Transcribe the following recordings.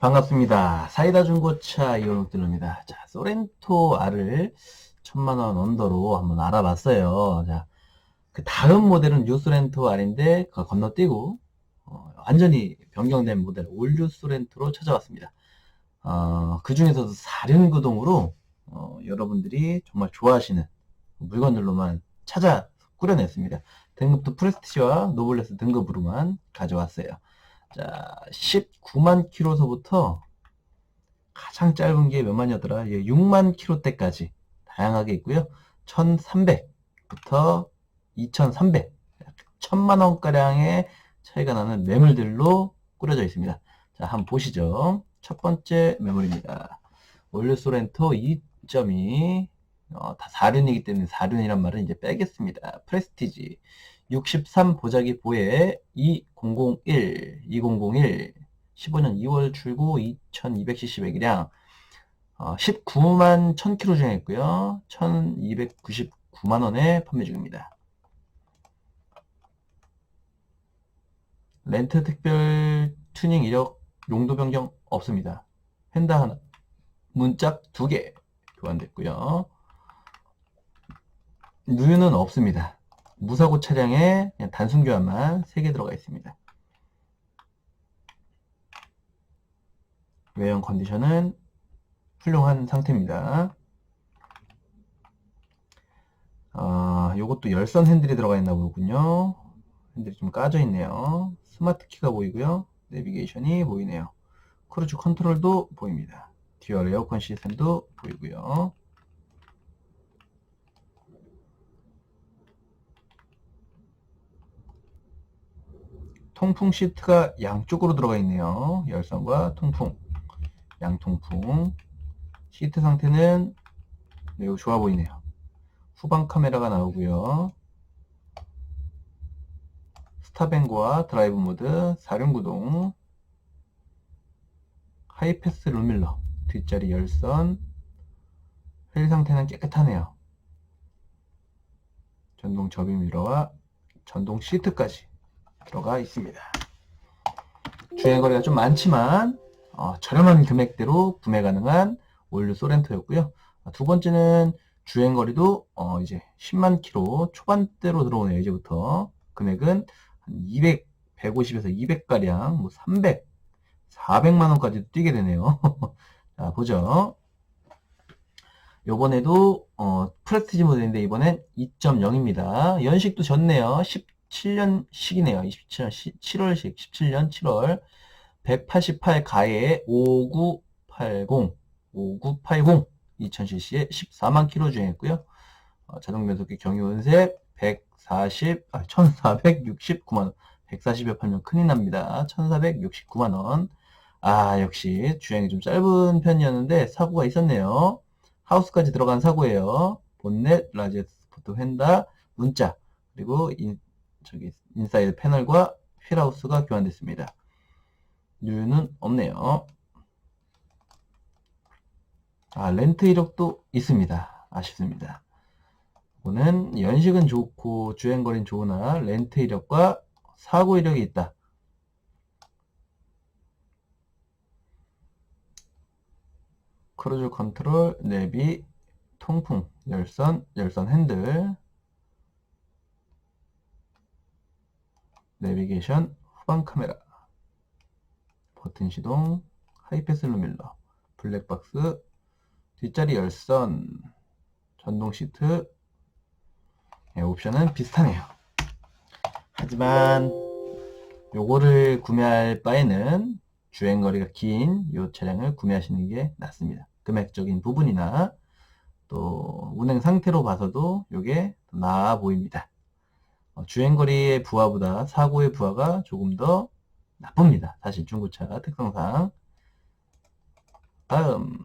반갑습니다. 사이다 중고차 이원욱 딜러입니다. 자, 소렌토 R을 천만원 언더로 한번 알아봤어요. 자, 그 다음 모델은 뉴 소렌토 R인데 그걸 건너뛰고 어, 완전히 변경된 모델 올류 소렌토로 찾아왔습니다. 어, 그 중에서도 사륜구동으로 어, 여러분들이 정말 좋아하시는 물건들로만 찾아 꾸려냈습니다. 등급도 프레스티지와 노블레스 등급으로만 가져왔어요. 자, 19만 킬로서부터 가장 짧은 게 몇만이었더라? 예, 6만 킬로 대까지 다양하게 있고요. 1300부터 2300, 1000만 원가량의 차이가 나는 매물들로 꾸려져 있습니다. 자, 한번 보시죠. 첫 번째 매물입니다. 올류소렌토 2.2, 어, 다 4륜이기 때문에 4륜이란 말은 이제 빼겠습니다. 프레스티지. 63 보자기 보에 2001, 2001, 15년 2월 출고 2200cc 배기량, 어, 19만 1000km 주행했고요. 1299만원에 판매 중입니다. 렌트 특별 튜닝 이력 용도 변경 없습니다. 펜다 하나, 문짝 두 개 교환됐고요. 누유는 없습니다. 무사고 차량에 단순 교환만 3개 들어가 있습니다. 외형 컨디션은 훌륭한 상태입니다. 아, 요것도 열선 핸들이 들어가 있나 보군요. 핸들이 좀 까져 있네요. 스마트 키가 보이고요. 내비게이션이 보이네요. 크루즈 컨트롤도 보입니다. 듀얼 에어컨 시스템도 보이고요. 통풍 시트가 양쪽으로 들어가 있네요. 열선과 통풍, 양통풍. 시트 상태는 매우 좋아 보이네요. 후방 카메라가 나오고요. 스타뱅고와 드라이브 모드, 사륜구동, 하이패스 룸밀러, 뒷자리 열선, 휠 상태는 깨끗하네요. 전동 접임 미러와 전동 시트까지 들어가 있습니다. 주행 거리가 좀 많지만 어, 저렴한 금액대로 구매 가능한 올류 소렌토였고요. 두 번째는 주행 거리도 어, 이제 10만 킬로 초반대로 들어오네요. 이제부터 금액은 한 200, 150에서 200 가량, 뭐 300, 400만 원까지도 뛰게 되네요. 자 보죠. 요번에도 어, 프레스티지 모델인데 이번엔 2.0입니다. 연식도 좋네요. 17년식이네요. 27년 7월식 17년 7월 188 가에 5980 5980 2000cc에 14만 킬로 주행했고요. 어, 자동 변속기 경유운색 140 아, 1469만 원. 140여 팔면 큰일 납니다. 1469만 원. 아, 역시 주행이 좀 짧은 편이었는데 사고가 있었네요. 하우스까지 들어간 사고예요. 본넷, 라지 스포트 휀다, 문자, 그리고 인, 저기 인사이드 패널과 휠하우스가 교환됐습니다. 뉴는 없네요. 아, 렌트 이력도 있습니다. 아쉽습니다. 이거는 연식은 좋고 주행거리는 좋으나 렌트 이력과 사고 이력이 있다. 크루즈 컨트롤, 내비, 통풍, 열선, 열선 핸들, 내비게이션, 후방 카메라, 버튼 시동, 하이패스 루밀러, 블랙박스, 뒷자리 열선, 전동 시트, 네, 옵션은 비슷하네요. 하지만 요거를 구매할 바에는 주행거리가 긴이 차량을 구매하시는 게 낫습니다. 금액적인 부분이나 또 운행 상태로 봐서도 이게 나아 보입니다. 어, 주행거리의 부하보다 사고의 부하가 조금 더 나쁩니다. 사실 중고차 특성상. 다음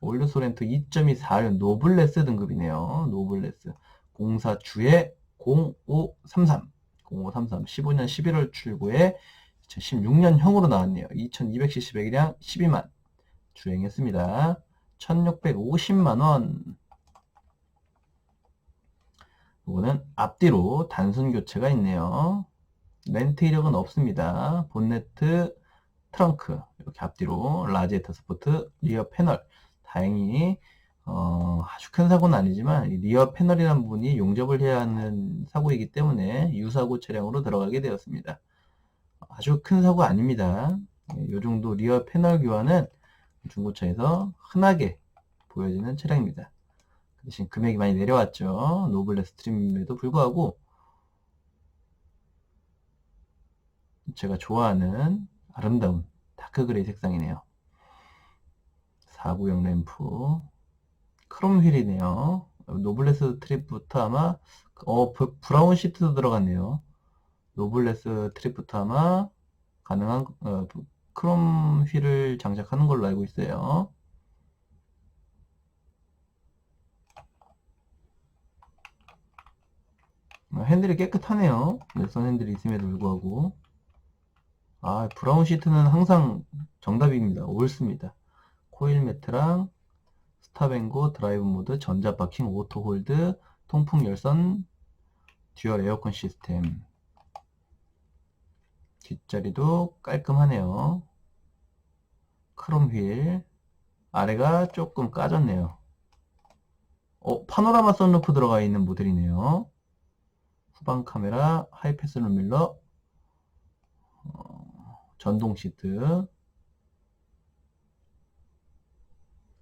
올류 소렌토 2.24년 노블레스 등급이네요. 노블레스 공사 주에 0533 0533 15년 11월 출고에 2016년형으로 나왔네요. 2200cc 배기량 12만 주행했습니다. 1650만원 이거는 앞뒤로 단순 교체가 있네요. 렌트 이력은 없습니다. 본네트 트렁크 이렇게 앞뒤로 라지에타 스포트 리어 패널 다행히 어, 아주 큰 사고는 아니지만 이 리어 패널이라는 부분이 용접을 해야 하는 사고이기 때문에 유사고 차량으로 들어가게 되었습니다. 아주 큰 사고 아닙니다. 이 정도 리어 패널 교환은 중고차에서 흔하게 보여지는 차량입니다. 그 대신 금액이 많이 내려왔죠. 노블레 스트림에도 불구하고 제가 좋아하는 아름다운 다크 그레이 색상이네요. 4구형 램프 크롬 휠이네요. 노블레스 트립부터 아마 어 브- 브라운 시트도 들어갔네요. 노블레스 트립부터 아마 가능한 어, 부- 크롬 휠을 장착하는 걸로 알고 있어요. 핸들이 깨끗하네요. 열선 핸들이 있음에도 불구하고. 아, 브라운 시트는 항상 정답입니다. 옳습니다. 코일 매트랑 스탑앤고 드라이브 모드, 전자 파킹, 오토 홀드, 통풍 열선, 듀얼 에어컨 시스템. 뒷자리도 깔끔하네요. 크롬 휠. 아래가 조금 까졌네요. 어, 파노라마 선루프 들어가 있는 모델이네요. 후방 카메라, 하이패스 룸밀러, 어, 전동 시트,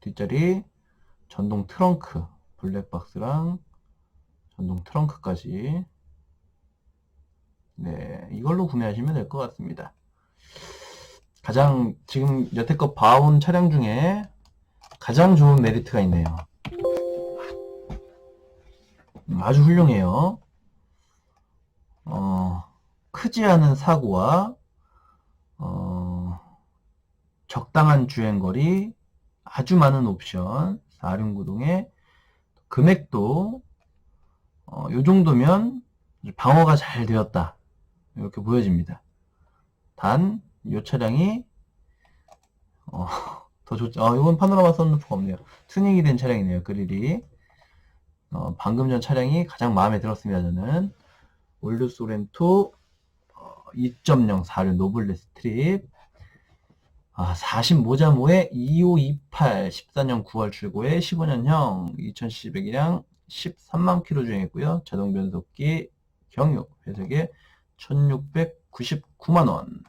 뒷자리, 전동 트렁크, 블랙박스랑 전동 트렁크까지. 네, 이걸로 구매하시면 될 것 같습니다. 가장 지금 여태껏 봐온 차량 중에 가장 좋은 메리트가 있네요. 음, 아주 훌륭해요. 어, 크지 않은 사고와 어, 적당한 주행거리, 아주 많은 옵션, 4륜구동의 금액도 어, 요 정도면 방어가 잘 되었다. 이렇게 보여집니다. 단, 이 차량이 어, 더 좋죠. 어, 이건 파노라마 선루프가 없네요. 튜닝이 된 차량이네요. 그릴이. 어, 방금 전 차량이 가장 마음에 들었습니다. 저는 올류 소렌토 어, 2.0 4륜 노블레 스트립 아, 40 모자모에 2528 14년 9월 출고에 15년형 2700이랑 13만 킬로 주행했고요. 자동 변속기 경유 회색에 1699만 원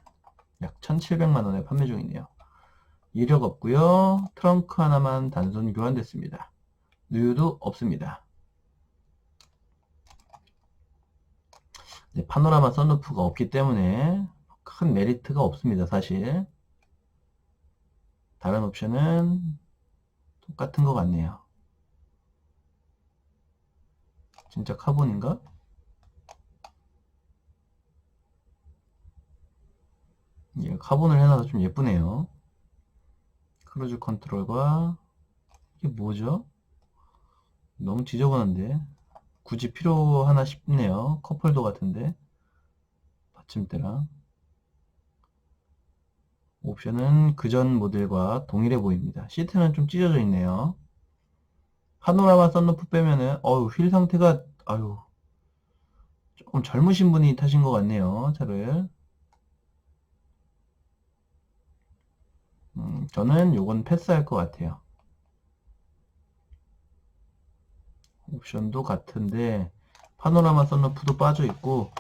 약 1700만 원에 판매 중이네요. 이력 없고요. 트렁크 하나만 단순 교환됐습니다. 누유도 없습니다. 파노라마 선루프가 없기 때문에 큰 메리트가 없습니다. 사실 다른 옵션은 똑같은 것 같네요. 진짜 카본인가? 예, 카본을 해놔서 좀 예쁘네요. 크루즈 컨트롤과 이게 뭐죠? 너무 지저분한데 굳이 필요하나 싶네요. 컵홀더 같은데 받침대랑 옵션은 그전 모델과 동일해 보입니다. 시트는 좀 찢어져 있네요. 파노라마 썬루프 빼면은 어우 휠 상태가 아유 조금 젊으신 분이 타신 것 같네요. 차를 음, 저는 요건 패스할 것 같아요. 옵션도 같은데 파노라마 썬루프도 빠져 있고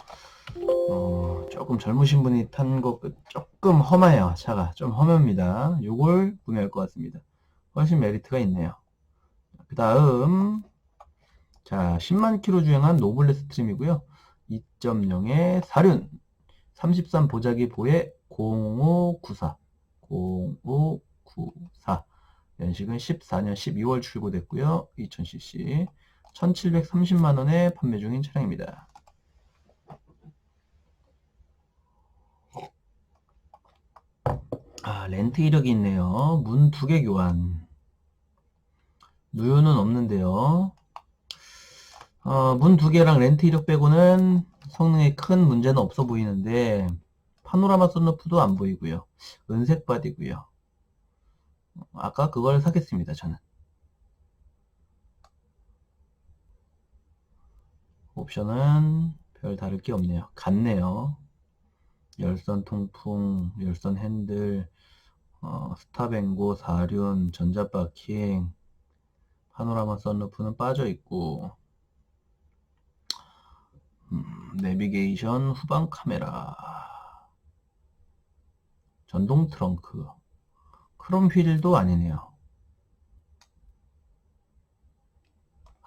어, 조금 젊으신 분이 탄거 조금 험해요 차가. 좀 험합니다. 요걸 구매할 것 같습니다. 훨씬 메리트가 있네요. 그 다음 자 10만 킬로 주행한 노블레 스트림이고요. 2.0의 4륜 33 보자기 보의 0594 0594 연식은 14년 12월 출고됐고요. 2000cc 1730만 원에 판매 중인 차량입니다 아, 렌트 이력이 있네요. 문 두 개 교환. 누유는 없는데요. 어, 문 두 개랑 렌트 이력 빼고는 성능에 큰 문제는 없어 보이는데, 파노라마 썬루프도 안 보이고요. 은색 바디고요. 아까 그걸 사겠습니다, 저는. 옵션은 별 다를 게 없네요. 같네요. 열선 통풍, 열선 핸들, 어, 스탑앤고, 사륜, 전자바킹, 파노라마 썬루프는 빠져 있고, 음, 내비게이션 후방 카메라, 전동 트렁크, 크롬 휠도 아니네요.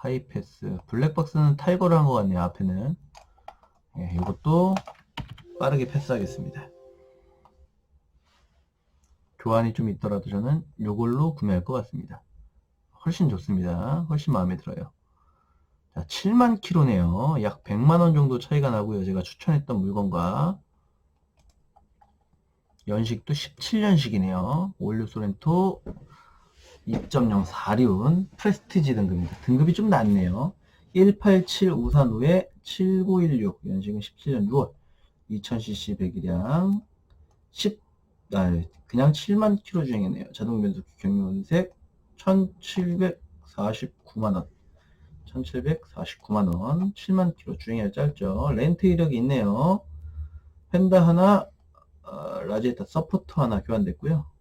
하이패스, 블랙박스는 탈거를 한 것 같네요. 앞에는. 예, 이것도 빠르게 패스하겠습니다. 교환이 좀 있더라도 저는 이걸로 구매할 것 같습니다. 훨씬 좋습니다. 훨씬 마음에 들어요. 자, 7만 킬로네요. 약 100만 원 정도 차이가 나고요. 제가 추천했던 물건과 연식도 17년식이네요. 올류 소렌토 2.0 4륜 프레스티지 등급입니다. 등급이 좀 낮네요. 187 우산후에 7916 연식은 17년 6월 2000cc 배기량 10 아, 그냥 7만 킬로 주행이네요. 자동 변속기 경유원색 1749만원 1749만원 7만 킬로 주행이 짧죠. 렌트 이력이 있네요. 펜다 하나 어, 라지에타 서포터 하나 교환됐고요.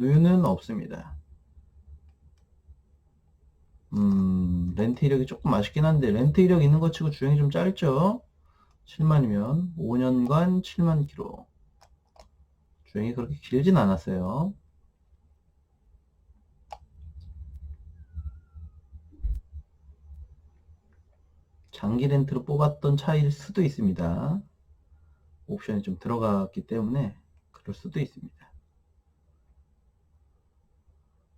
누유는 없습니다. 음, 렌트 이력이 조금 아쉽긴 한데, 렌트 이력 있는 것 치고 주행이 좀 짧죠? 7만이면, 5년간 7만 킬로. 주행이 그렇게 길진 않았어요. 장기 렌트로 뽑았던 차일 수도 있습니다. 옵션이 좀 들어갔기 때문에 그럴 수도 있습니다.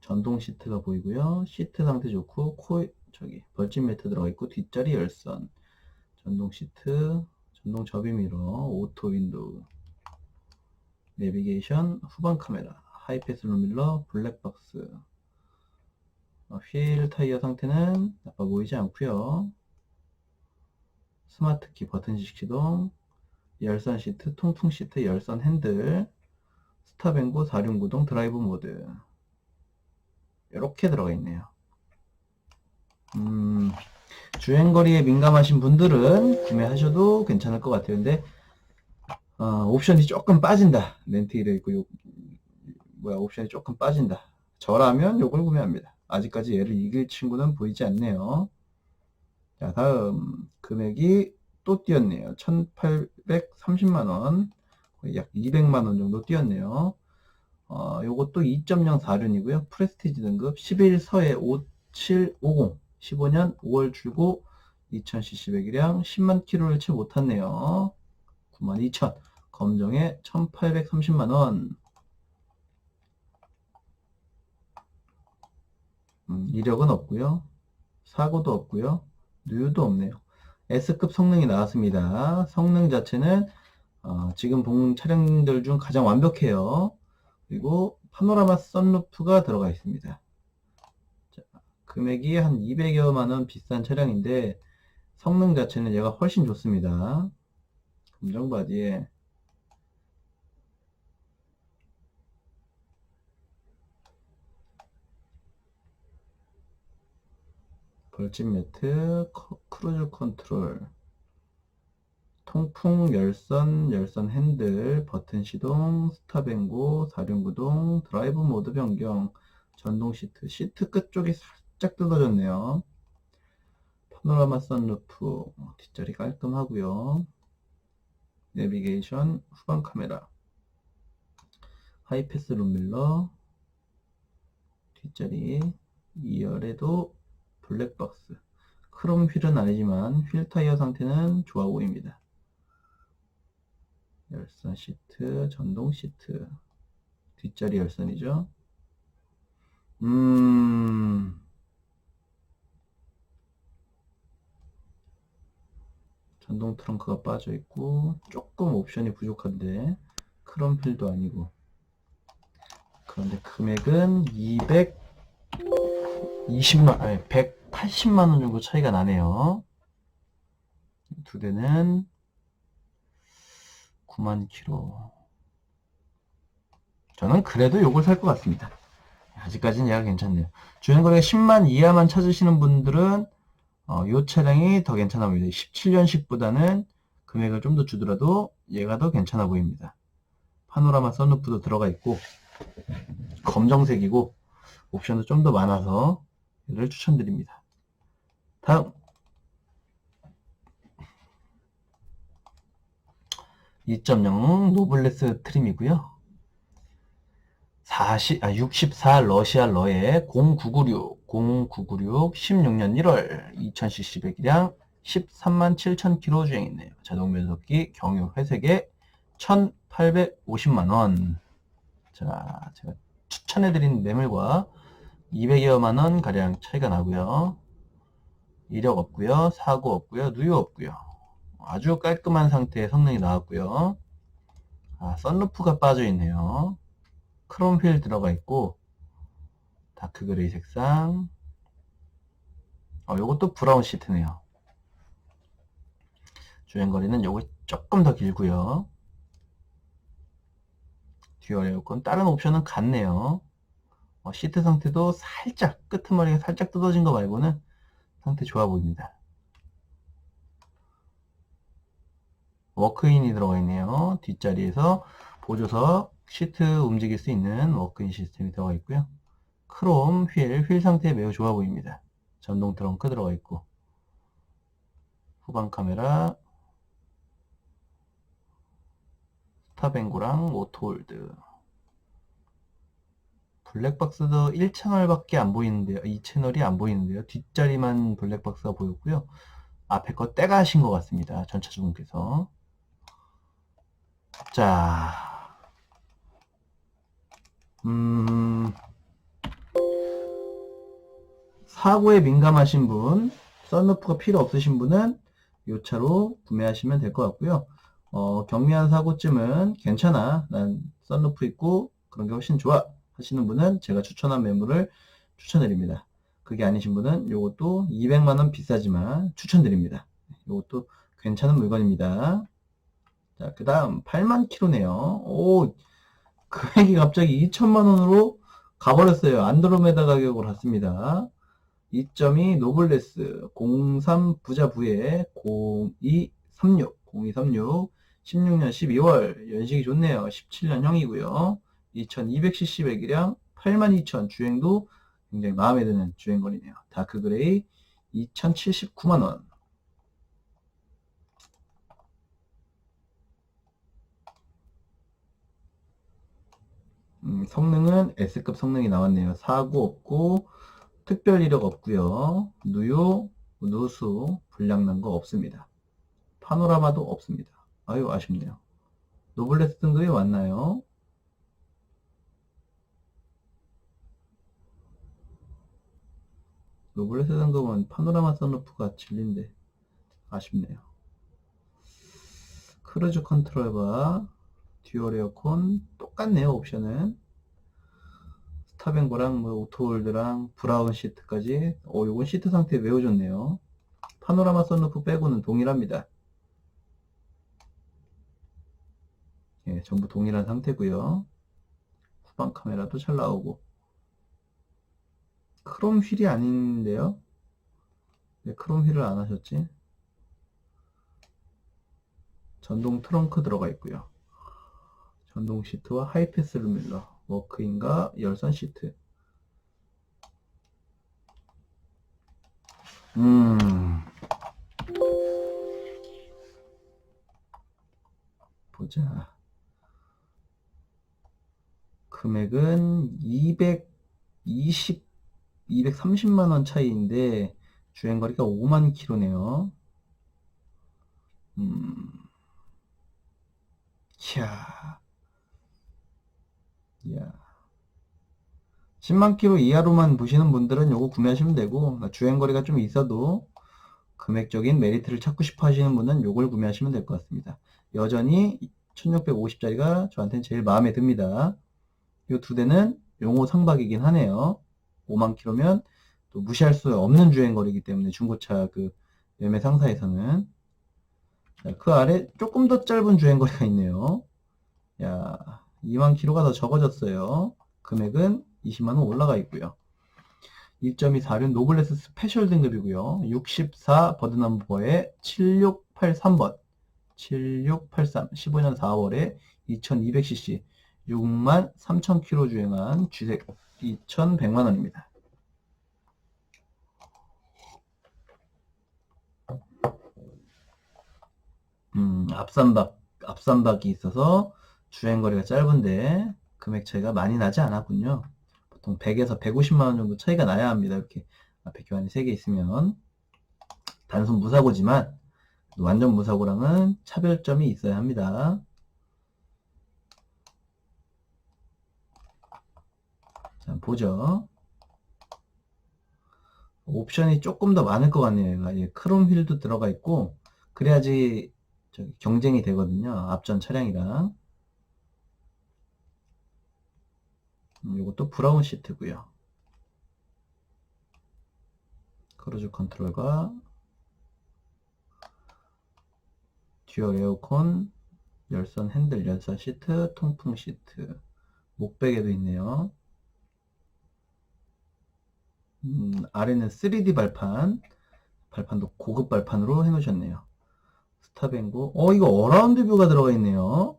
전동 시트가 보이고요. 시트 상태 좋고 코 저기 벌집 매트 들어가 있고 뒷자리 열선, 전동 시트, 전동 접이 미러, 오토 윈도우, 내비게이션, 후방 카메라, 하이패스 룸밀러, 블랙박스. 어, 휠 타이어 상태는 나빠 보이지 않고요. 스마트 키 버튼식 시동, 열선 시트, 통풍 시트, 열선 핸들, 스탑앤고 4륜 구동 드라이브 모드. 이렇게 들어가 있네요. 음, 주행거리에 민감하신 분들은 구매하셔도 괜찮을 것 같아요. 근데, 어, 옵션이 조금 빠진다. 렌트 이래 있고, 요, 뭐야, 옵션이 조금 빠진다. 저라면 요걸 구매합니다. 아직까지 얘를 이길 친구는 보이지 않네요. 자, 다음, 금액이 또 뛰었네요. 1830만원. 거의 약 200만원 정도 뛰었네요. 어, 요것도 2.0 4륜이고요. 프레스티지 등급 11서에 5750 15년 5월 출고 2000cc 배기량 10만 킬로를 채 못탔네요. 92,000 검정에 1830만원 음, 이력은 없고요. 사고도 없고요. 누유도 없네요. S급 성능이 나왔습니다. 성능 자체는 어, 지금 본 차량들 중 가장 완벽해요. 그리고 파노라마 썬루프가 들어가 있습니다. 자, 금액이 한 200여만 원 비싼 차량인데 성능 자체는 얘가 훨씬 좋습니다. 검정 바디에 벌집 매트, 크루즈 컨트롤, 통풍, 열선, 열선 핸들, 버튼 시동, 스탑앤고, 사륜 구동, 드라이브 모드 변경, 전동 시트, 시트 끝쪽이 살짝 뜯어졌네요. 파노라마 선루프, 뒷자리 깔끔하고요. 내비게이션, 후방 카메라, 하이패스 룸밀러, 뒷자리, 2열에도 블랙박스, 크롬 휠은 아니지만 휠 타이어 상태는 좋아 보입니다. 열선 시트, 전동 시트, 뒷자리 열선이죠. 음, 전동 트렁크가 빠져 있고 조금 옵션이 부족한데 크롬 필도 아니고 그런데 금액은 220만 아니 180만 원 정도 차이가 나네요. 두 대는 9만 킬로. 저는 그래도 요걸 살 것 같습니다. 아직까지는 얘가 괜찮네요. 주행거리가 10만 이하만 찾으시는 분들은 어, 요 차량이 더 괜찮아 보입니다. 17년식보다는 금액을 좀 더 주더라도 얘가 더 괜찮아 보입니다. 파노라마 선루프도 들어가 있고 검정색이고 옵션도 좀 더 많아서 얘를 추천드립니다. 다음 2.0 노블레스 트림이고요. 40, 아, 64 러시아 러에 0996, 0996, 16년 1월 2000cc 배기량 13만 7천 킬로 주행했네요. 자동 변속기 경유 회색에 1,850만원. 자, 제가 추천해드린 매물과 200여만원 가량 차이가 나고요 이력 없고요 사고 없고요 누유 없고요 아주 깔끔한 상태의 성능이 나왔고요 아, 썬루프가 빠져 있네요. 크롬 휠 들어가 있고 다크 그레이 색상. 어, 요것도 브라운 시트네요. 주행거리는 요거 조금 더 길고요. 듀얼 에어컨 다른 옵션은 같네요. 어, 시트 상태도 살짝 끄트머리가 살짝 뜯어진 거 말고는 상태 좋아 보입니다. 워크인이 들어가 있네요. 뒷자리에서 보조석, 시트 움직일 수 있는 워크인 시스템이 들어가 있고요. 크롬 휠, 휠 상태 매우 좋아 보입니다. 전동 트렁크 들어가 있고 후방 카메라 스타뱅고랑 오토홀드 블랙박스도 1채널밖에 안 보이는데요. 이 채널이 안 보이는데요. 뒷자리만 블랙박스가 보였고요. 앞에 거 떼가 하신 것 같습니다. 전차주분께서. 자, 음, 사고에 민감하신 분, 썬루프가 필요 없으신 분은 이 차로 구매하시면 될 것 같고요. 어, 경미한 사고쯤은 괜찮아. 난 썬루프 있고 그런 게 훨씬 좋아. 하시는 분은 제가 추천한 매물을 추천드립니다. 그게 아니신 분은 이것도 200만원 비싸지만 추천드립니다. 이것도 괜찮은 물건입니다. 자, 그 다음 8만 킬로네요. 오, 금액이 갑자기 2천만 원으로 가버렸어요. 안드로메다 가격으로 갔습니다. 2.2 노블레스 03 부자 부에 0236 0236 16년 12월 연식이 좋네요. 17년형이고요. 2200cc 배기량 82,000 주행도 굉장히 마음에 드는 주행거리네요. 다크 그레이 2079만원. 음, 성능은 S급 성능이 나왔네요. 사고 없고 특별 이력 없고요. 누요, 누수, 불량난 거 없습니다. 파노라마도 없습니다. 아유 아쉽네요. 노블레스 등급이 왔나요? 노블레스 등급은 파노라마 선루프가 진리인데 아쉽네요. 크루즈 컨트롤과 듀얼 에어컨 똑같네요 옵션은. 스타뱅고랑 뭐 오토홀드랑 브라운 시트까지 어 요건 시트 상태 매우 좋네요. 파노라마 선루프 빼고는 동일합니다. 예, 전부 동일한 상태고요. 후방 카메라도 잘 나오고. 크롬 휠이 아닌데요? 왜 크롬 휠을 안 하셨지? 전동 트렁크 들어가 있고요 전동 시트와 하이패스 루밀러, 워크인과 열선 시트. 음. 보자. 금액은 220, 230만원 차이인데, 주행거리가 5만 킬로네요. 음. 캬. 야. 10만 킬로 이하로만 보시는 분들은 요거 구매하시면 되고 주행거리가 좀 있어도 금액적인 메리트를 찾고 싶어 하시는 분은 요걸 구매하시면 될 것 같습니다. 여전히 1650짜리가 저한테는 제일 마음에 듭니다. 요 두 대는 용호 상박이긴 하네요. 5만 킬로면 또 무시할 수 없는 주행거리이기 때문에 중고차 그 매매 상사에서는 그 아래 조금 더 짧은 주행거리가 있네요. 야, 2만 킬로가 더 적어졌어요. 금액은 20만 원 올라가 있고요. 1.24륜 노블레스 스페셜 등급이고요. 64 버드넘버에 7683번 7683 15년 4월에 2200cc 6만 3000km 주행한 G색 2100만 원입니다. 음, 앞산박, 앞산박이 있어서 주행거리가 짧은데 금액 차이가 많이 나지 않았군요. 보통 100에서 150만 원 정도 차이가 나야 합니다. 이렇게 앞에 교환이 3개 있으면 단순 무사고지만 완전 무사고랑은 차별점이 있어야 합니다. 자, 보죠. 옵션이 조금 더 많을 것 같네요. 예, 크롬 휠도 들어가 있고 그래야지 경쟁이 되거든요. 앞전 차량이랑. 음, 이것도 브라운 시트고요. 크루즈 컨트롤과 듀얼 에어컨, 열선 핸들, 열선 시트, 통풍 시트, 목베개도 있네요. 음, 아래는 3D 발판, 발판도 고급 발판으로 해놓으셨네요. 스타뱅고, 어, 이거 어라운드 뷰가 들어가 있네요.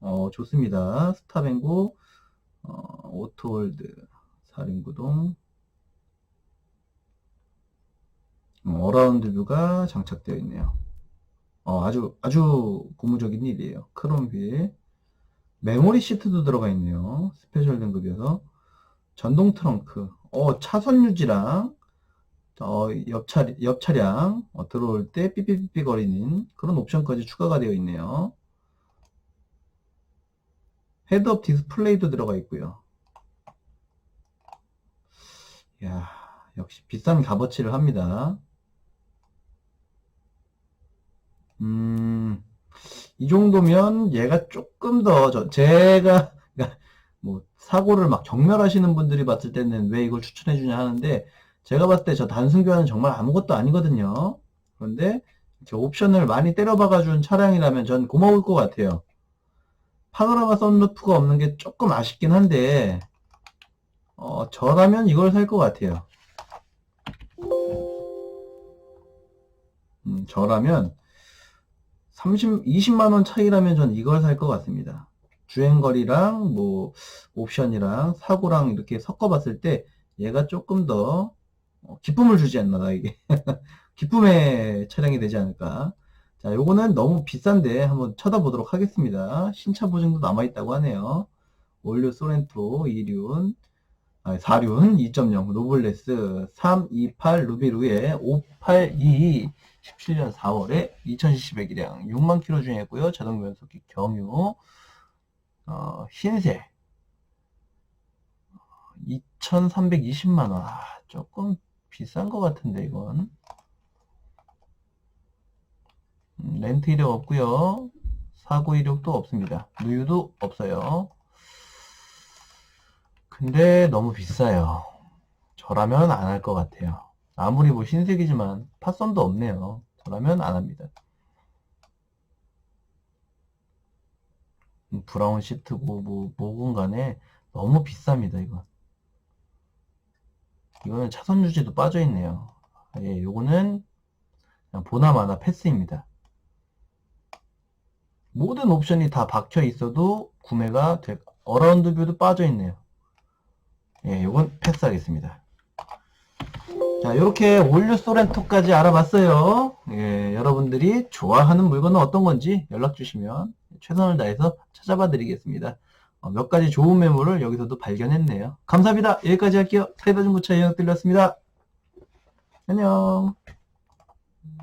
어, 좋습니다. 스타뱅고, 어, 오토홀드, 사륜구동, 음, 어라운드 뷰가 장착되어 있네요. 어, 아주, 아주 고무적인 일이에요. 크롬 휠. 메모리 시트도 들어가 있네요. 스페셜 등급이어서. 전동 트렁크. 어, 차선 유지랑, 어, 옆 차, 옆 차량, 어, 들어올 때 삐삐삐삐 거리는 그런 옵션까지 추가가 되어 있네요. 헤드업 디스플레이도 들어가 있고요. 야 역시 비싼 값어치를 합니다. 음, 이 정도면 얘가 조금 더, 저, 제가, 그러니까 뭐, 사고를 막 경멸하시는 분들이 봤을 때는 왜 이걸 추천해 주냐 하는데, 제가 봤을 때 저 단순 교환은 정말 아무것도 아니거든요. 그런데, 이렇게 옵션을 많이 때려박아 준 차량이라면 전 고마울 것 같아요. 파노라마 썬루프가 없는 게 조금 아쉽긴 한데, 어, 저라면 이걸 살 것 같아요. 음, 저라면, 30, 20만원 차이라면 전 이걸 살 것 같습니다. 주행거리랑 뭐 옵션이랑 사고랑 이렇게 섞어 봤을 때 얘가 조금 더 어, 기쁨을 주지 않나 나에게 기쁨의 차량이 되지 않을까 자 요거는 너무 비싼데 한번 쳐다보도록 하겠습니다. 신차 보증도 남아있다고 하네요. 올류 소렌토 2륜 아니 4륜 2.0 노블레스 328 루비루에 582 17년 4월에 2000cc 배기량 6만 킬로 주행했고요. 자동 변속기 경유 어, 흰색 2320만 원. 아, 조금 비싼 것 같은데 이건 음, 렌트 이력 없고요 사고 이력도 없습니다 누유도 없어요 근데 너무 비싸요 저라면 안 할 것 같아요 아무리 뭐 흰색이지만 파선도 없네요. 저라면 안 합니다. 음, 브라운 시트고 뭐 뭐건 간에 너무 비쌉니다 이건. 이거는 차선 유지도 빠져 있네요. 예, 요거는 보나마나 패스입니다. 모든 옵션이 다 박혀 있어도 구매가 될 어라운드 뷰도 빠져 있네요. 예, 요건 패스하겠습니다. 자, 이렇게 올류 소렌토까지 알아봤어요. 예, 여러분들이 좋아하는 물건은 어떤 건지 연락 주시면 최선을 다해서 찾아봐 드리겠습니다. 어, 몇 가지 좋은 매물을 여기서도 발견했네요. 감사합니다. 여기까지 할게요. 사이다 중고차 영역 들렸습니다. 안녕.